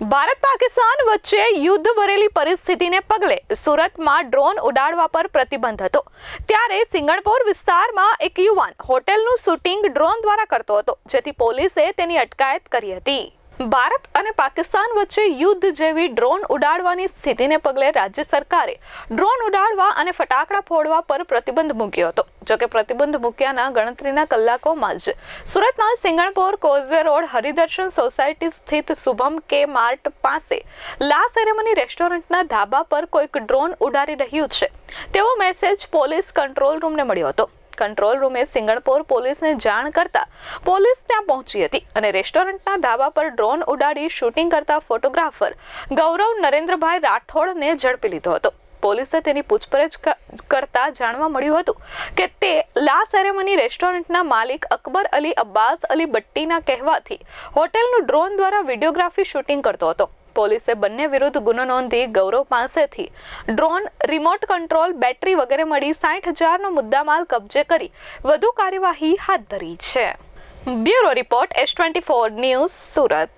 ભારત પાકિસ્તાન વચ્ચે યુદ્ધ ભરેલી પરિસ્થિતિને પગલે સુરતમાં ડ્રોન ઉડાડવા પર પ્રતિબંધ હતો. ત્યારે સિંગણપોર વિસ્તારમાં એક યુવાન હોટેલનું શૂટિંગ ડ્રોન દ્વારા કરતો હતો, જેથી પોલીસે તેની અટકાયત કરી હતી. ભારત અને પાકિસ્તાન વચ્ચે યુદ્ધ જેવી ડ્રોન ઉડાડવાની સ્થિતિને પગલે રાજ્ય સરકારે ડ્રોન ઉડાડવા અને ફટાકડા ફોડવા પર પ્રતિબંધ મૂક્યો હતો. જોકે પ્રતિબંધ મૂક્યાના ગણતરીના કલાકોમાં જ સુરતના Singanpor causeway road Haridarshan society સ્થિત શુભમ કે માર્ટ પાસે લા સેરેમની રેસ્ટોરન્ટના ધાબા પર કોઈક ડ્રોન ઉડાડી રહ્યું છે. તેવો મેસેજ પોલીસ કંટ્રોલ રૂમને મળ્યો હતો. કંટ્રોલ રૂમે સિંગણપોર પોલીસને જાણ કરતા પોલીસ ત્યાં પહોંચી હતી અને રેસ્ટોરન્ટના ધાબા પર ડ્રોન ઉડાડી શૂટિંગ કરતા ફોટોગ્રાફર ગૌરવ નરેન્દ્રભાઈ રાઠોડને ઝડપી લીધો હતો. પોલીસે તેની પૂછપરછ કરતા જાણવા મળ્યું હતું કે તે લા સેરેમની રેસ્ટોરન્ટના માલિક અકબર અલી અબ્બાસ અલી ભટ્ટીના કહેવાથી હોટેલનું ડ્રોન દ્વારા વિડીયોગ્રાફી શૂટિંગ કરતો હતો. પોલીસે બંને વિરુદ્ધ ગુનો નોંધી ગૌરવ પાસેથી ડ્રોન રિમોટ કંટ્રોલ, બેટરી વગેરે મળી સાઠ હજારનો મુદ્દામાલ કબજે કરી વધુ કાર્યવાહી હાથ ધરી છે. Bureau report, S twenty four news Surat.